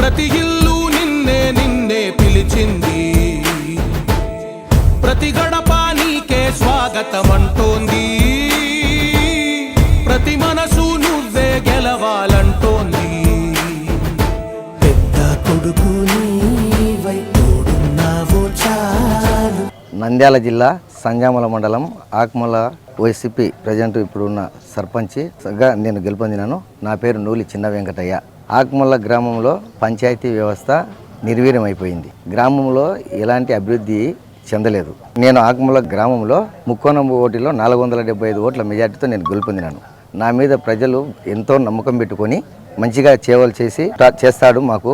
ప్రతి ఇల్లు నిన్నే నిన్నే పిలిచింది. ప్రతి గడప నీకే స్వాగతం అంటోంది ప్రతి మనసు నువ్వే గెలవాలంటోంది. పెద్ద కొడుకు నంద్యాల జిల్లా సంజామల మండలం ఆక్మల వైసీపీ ప్రజెంట్ ఇప్పుడున్న సర్పంచ్గా నేను గెలుపొందినాను. నా పేరు నూలి చిన్న వెంకటయ్య ఆకుముల్ల గ్రామంలో పంచాయతీ వ్యవస్థ నిర్వీర్యమైపోయింది. గ్రామంలో ఎలాంటి అభివృద్ధి చెందలేదు. నేను ఆక్మల గ్రామంలో ముక్కోనం ఓటిలో నాలుగు వందల డెబ్బై ఐదు ఓట్ల మెజార్టీతో నేను గెలుపొందినాను. నా మీద ప్రజలు ఎంతో నమ్మకం పెట్టుకొని మంచిగా చేవలు చేసి చేస్తాడు మాకు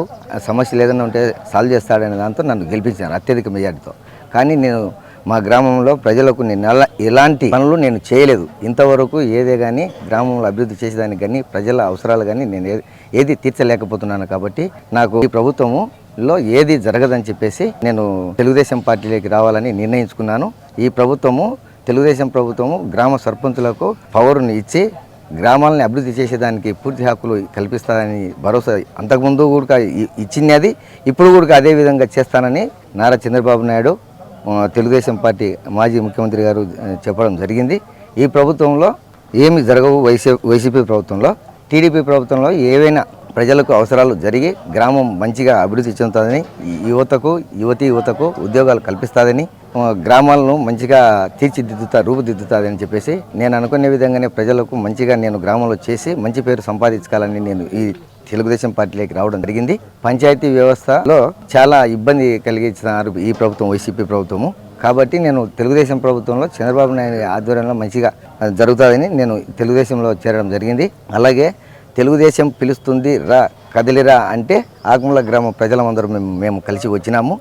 సమస్యలు ఏదైనా ఉంటే సాల్వ్ చేస్తాడనే దాంతో నన్ను గెలిపించాను అత్యధిక మెజార్టీతో. కానీ నేను మా గ్రామంలో ప్రజలకు నేను ఎలాంటి పనులు నేను చేయలేదు. ఇంతవరకు ఏదే కానీ గ్రామంలో అభివృద్ధి చేసేదానికి కానీ ప్రజల అవసరాలు కానీ నేను ఏది తీర్చలేకపోతున్నాను కాబట్టి నాకు ఈ ప్రభుత్వములో ఏది జరగదని చెప్పేసి నేను తెలుగుదేశం పార్టీలోకి రావాలని నిర్ణయించుకున్నాను. ఈ ప్రభుత్వము తెలుగుదేశం ప్రభుత్వము గ్రామ సర్పంచులకు పవర్ని ఇచ్చి గ్రామాలని అభివృద్ధి చేసేదానికి పూర్తి హక్కులు కల్పిస్తానని భరోసా అంతకుముందు కూడా ఇ- ఇచ్చినది ఇప్పుడు కూడా అదే విధంగా చేస్తానని నారా చంద్రబాబు నాయుడు తెలుగుదేశం పార్టీ మాజీ ముఖ్యమంత్రి గారు చెప్పడం జరిగింది. ఈ ప్రభుత్వంలో ఏమి జరగవు వైసీ వైసీపీ ప్రభుత్వంలో. టీడీపీ ప్రభుత్వంలో ఏవైనా ప్రజలకు అవసరాలు జరిగి గ్రామం మంచిగా అభివృద్ధి చెందుతుందని యువతకు యువతి యువతకు ఉద్యోగాలు కల్పిస్తుందని గ్రామాలను మంచిగా తీర్చిదిద్దుతా రూపుదిద్దుతాదని చెప్పేసి నేను అనుకునే విధంగానే ప్రజలకు మంచిగా నేను గ్రామంలో చేసి మంచి పేరు సంపాదించుకోవాలని నేను ఈ తెలుగుదేశం పార్టీలోకి రావడం జరిగింది. పంచాయతీ వ్యవస్థలో చాలా ఇబ్బంది కలిగించినారు ఈ ప్రభుత్వం వైసీపీ ప్రభుత్వము. కాబట్టి నేను తెలుగుదేశం ప్రభుత్వంలో చంద్రబాబు నాయుడు ఆధ్వర్యంలో మంచిగా జరుగుతుందని నేను తెలుగుదేశంలో చేరడం జరిగింది. అలాగే తెలుగుదేశం పిలుస్తుంది రా కదిలిరా అంటే ఆకుముల గ్రామ ప్రజలందరూ మేము మేము కలిసి వచ్చినాము.